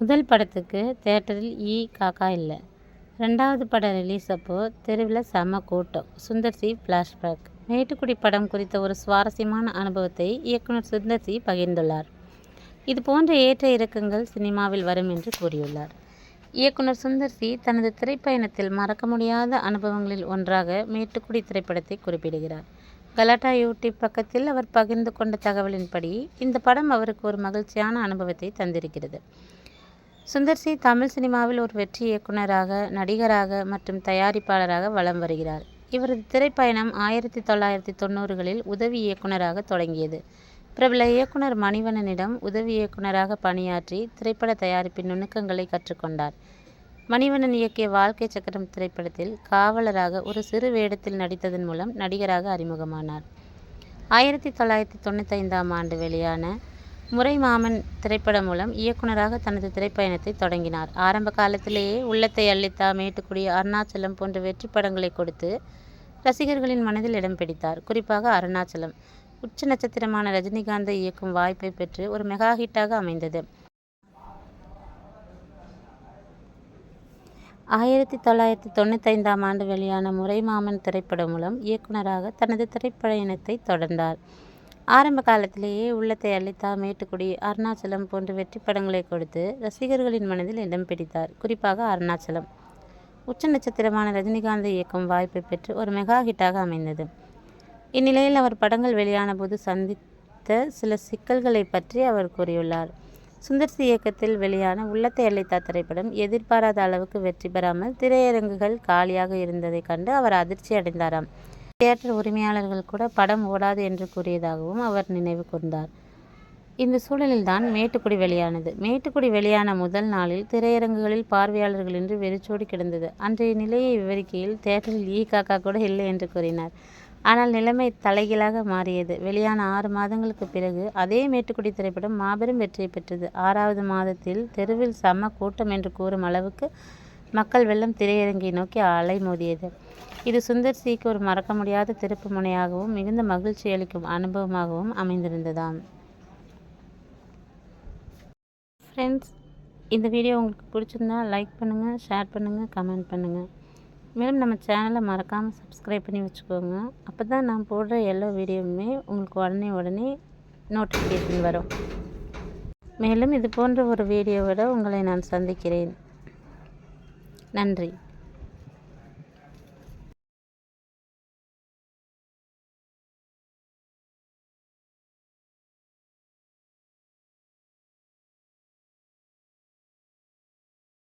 முதல் படத்துக்கு தேட்டரில் ஈ காக்கா இல்லை. ரெண்டாவது படம் ரிலீஸ் அப்போது தெருவில் செம கூட்டம். சுந்தர் சி. ஃப்ளாஷ்பேக். மேட்டுக்குடி படம் குறித்த ஒரு சுவாரஸ்யமான அனுபவத்தை இயக்குனர் சுந்தர் சி. பகிர்ந்துள்ளார். இது போன்ற ஏற்ற இறக்கங்கள் சினிமாவில் வரும் என்று கூறியுள்ளார். இயக்குனர் சுந்தர் சி. தனது திரைப்பயணத்தில் மறக்க முடியாத அனுபவங்களில் ஒன்றாக மேட்டுக்குடி திரைப்படத்தை குறிப்பிடுகிறார். கலாட்டா யூடியூப் பக்கத்தில் அவர் பகிர்ந்து கொண்ட தகவலின்படி இந்த படம் அவருக்கு ஒரு மகிழ்ச்சியான அனுபவத்தை தந்திருக்கிறது. சுந்தர் சி தமிழ் சினிமாவில் ஒரு வெற்றி இயக்குனராக நடிகராக மற்றும் தயாரிப்பாளராக வலம் வருகிறார். இவரது திரைப்பயணம் ஆயிரத்தி தொள்ளாயிரத்தி தொண்ணூறுகளில் உதவி இயக்குனராக தொடங்கியது. பிரபல இயக்குனர் மணிவண்ணனிடம் உதவி இயக்குனராக பணியாற்றி திரைப்பட தயாரிப்பின் நுணுக்கங்களை கற்றுக்கொண்டார். மணிவண்ணன் இயக்கிய வாழ்க்கை சக்கரம் திரைப்படத்தில் காவலராக ஒரு சிறு வேடத்தில் நடித்ததன் மூலம் நடிகராக அறிமுகமானார். ஆயிரத்தி தொள்ளாயிரத்தி தொண்ணூத்தைந்தாம் ஆண்டு வெளியான முறைமாமன் திரைப்படம் மூலம் இயக்குனராக தனது திரைப்பயணத்தை தொடங்கினார். ஆரம்ப காலத்திலேயே உள்ளத்தை அள்ளித்தா மேட்டுக்குடி அருணாச்சலம் போன்ற வெற்றி படங்களை கொடுத்து ரசிகர்களின் மனதில் இடம் பிடித்தார். குறிப்பாக அருணாச்சலம். உச்ச நட்சத்திரமான ரஜினிகாந்தை இயக்கும் வாய்ப்பை பெற்று ஒரு மெகா ஹிட்டாக அமைந்தது. ஆயிரத்தி தொள்ளாயிரத்தி தொண்ணூத்தைந்தாம் ஆண்டு வெளியான முறைமாமன் திரைப்படம் மூலம் இயக்குனராக தனது திரைப்பயணத்தை தொடர்ந்தார். ஆரம்ப காலத்திலேயே உள்ளத்தை அளித்தா மேட்டுக்குடி. அருணாச்சலம் போன்ற வெற்றி படங்களை கொடுத்து ரசிகர்களின் மனதில் இடம் பிடித்தார். குறிப்பாக அருணாச்சலம். உச்ச நட்சத்திரமான ரஜினிகாந்த் இயக்கும் வாய்ப்பை பெற்று ஒரு மெகா ஹிட்டாக அமைந்தது. இந்நிலையில் அவர் படங்கள் வெளியான போது சந்தித்த சில சிக்கல்களை பற்றி அவர் கூறியுள்ளார். சுந்தர்சி இயக்கத்தில் வெளியான உள்ளத்தை அளித்தா திரைப்படம் எதிர்பாராத அளவுக்கு வெற்றி பெறாமல் திரையரங்குகள் காலியாக இருந்ததை கண்டு அவர் அதிர்ச்சி அடைந்தாராம். தியேட்டர் உரிமையாளர்கள் கூட படம் ஓடாது என்று கூறியதாகவும் அவர் நினைவு கூர்ந்தார். இந்த சூழலில்தான் மேட்டுக்குடி வெளியானது. மேட்டுக்குடி வெளியான முதல் நாளில் திரையரங்குகளில் பார்வையாளர்களின்றி வெறிச்சோடி கிடந்தது. அன்றைய நிலையை விவரிக்கையில் தியேட்டரில் ஈ காக்கா கூட இல்லை என்று கூறினார். ஆனால் நிலைமை தலைகீழாக மாறியது. வெளியான ஆறு மாதங்களுக்கு பிறகு அதே மேட்டுக்குடி திரைப்படம் மாபெரும் வெற்றியை பெற்றது. ஆறாவது மாதத்தில் தெருவில் சம கூட்டம் என்று கூறும் அளவுக்கு மக்கள் வெள்ளம் திரையரங்கை நோக்கி அலை மோதியது. இது சுந்தர் சிக்கு ஒரு மறக்க முடியாத திருப்பு முனையாகவும் மிகுந்த மகிழ்ச்சி அளிக்கும் அனுபவமாகவும் அமைந்திருந்ததாம். ஃப்ரெண்ட்ஸ் இந்த வீடியோ உங்களுக்கு பிடிச்சிருந்தா லைக் பண்ணுங்கள் ஷேர் பண்ணுங்கள் கமெண்ட் பண்ணுங்கள் மேலும் நம்ம சேனலை மறக்காமல் சப்ஸ்கிரைப் பண்ணி வச்சுக்கோங்க. அப்போ தான் நான் போடுற எல்லா வீடியோவுமே உங்களுக்கு உடனே உடனே நோட்டிஃபிகேஷன் வரும். மேலும் இது போன்ற ஒரு வீடியோவோட உங்களை நான் சந்திக்கிறேன். நன்றி.